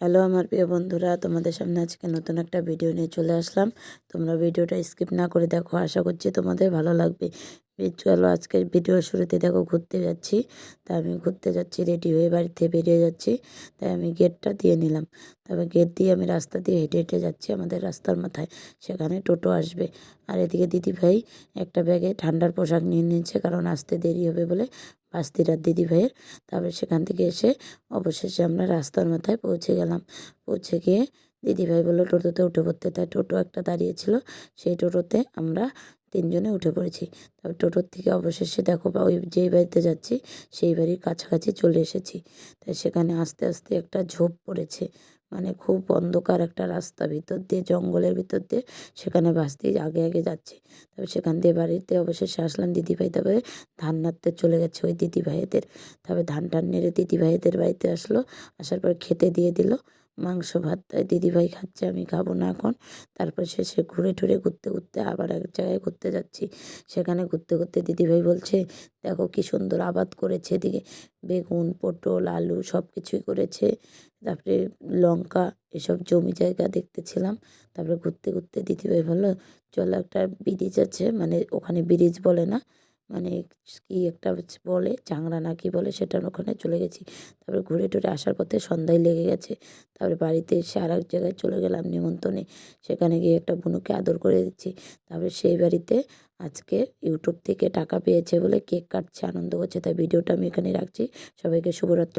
Hello আমার প্রিয় বন্ধুরা, তোমাদের সামনে আজকে নতুন একটা ভিডিও নিয়ে চলে আসলাম। তোমরা ভিডিওটা স্কিপ না করে দেখো, আশা করছি তোমাদের ভালো লাগবে। চলো আজকে ভিডিওর শুরুতে দেখো ঘুরতে যাচ্ছি। তা আমি ঘুরতে যাচ্ছি, রেডি হয়ে বাড়িতে বেরিয়ে যাচ্ছি। তাই আমি গেটটা দিয়ে নিলাম। তারপর গেট দিয়ে আমি রাস্তা দিয়ে হেঁটে হেঁটে যাচ্ছি আমাদের রাস্তার মাথায়। সেখানে টোটো আসবে। আর এদিকে দিদিভাই একটা ব্যাগে ঠান্ডার পোশাক নিয়ে নিয়েছে, কারণ আসতে দেরি হবে বলে বাস্তিরার দিদি ভাইয়ের। তারপরে সেখান থেকে এসে অবশেষে আমরা রাস্তার মাথায় পৌঁছে গেলাম। পৌঁছে গিয়ে দিদিভাই বলল, টোটোতে উঠে পড়তে। তাই টোটো একটা দাঁড়িয়েছিল, সেই টোটোতে আমরা তিনজনে উঠে পড়েছি। তারপর টোটোর থেকে অবশেষে দেখো বা ওই যেই বাড়িতে যাচ্ছি, সেই বাড়ির কাছাকাছি চলে এসেছি। তাই সেখানে আস্তে আস্তে একটা ঝোপ পড়েছে। মানে খুব অন্ধকার একটা রাস্তা ভিতর দিয়ে, জঙ্গলের ভিতর দিয়ে সেখানে বাসতেই আগে আগে যাচ্ছে। তবে সেখান দিয়ে বাড়িতে অবশেষে আসলাম দিদিভাই তারপরে ধান নাড়তে চলে গেছে ওই দিদিভাইদের তবে ধান টান নেড়ে দিদিভাইদের বাড়িতে আসলো। আসার পর খেতে দিয়ে দিল। মাংস ভাত তাই দিদিভাই খাচ্ছে, আমি খাব না এখন। তারপর শেষে ঘুরে টুরে ঘুরতে ঘুরতে আবার এক জায়গায় ঘুরতে যাচ্ছি। সেখানে ঘুরতে ঘুরতে দিদিভাই বলছে, দেখো কি সুন্দর আবাদ করেছে এদিকে। বেগুন, পটল, আলু সব কিছুই করেছে। তারপরে লঙ্কা এসব জমি জায়গা দেখতেছিলাম। তারপরে ঘুরতে ঘুরতে দিদিভাই বলল, চলো একটা ব্রিজ আছে। মানে ওখানে ব্রিজ বলে না। মানে কি একটা বলে চাংরা না কি বলে সেটার ওখানে চলে গেছি। তারপরে ঘুরে টুরে আসার পথে সন্ধ্যায় লেগে গেছে। তারপরে বাড়িতে এসে আর এক জায়গায় চলে গেলাম নিমন্ত্রণে। সেখানে গিয়ে একটা বুনুকে আদর করে দিচ্ছি। তারপরে সেই বাড়িতে আজকে ইউটিউব থেকে টাকা পেয়েছে বলে কেক কাটছে, আনন্দ করছে। তাই ভিডিওটা আমি এখানে রাখছি। সবাইকে শুভরাত্রি।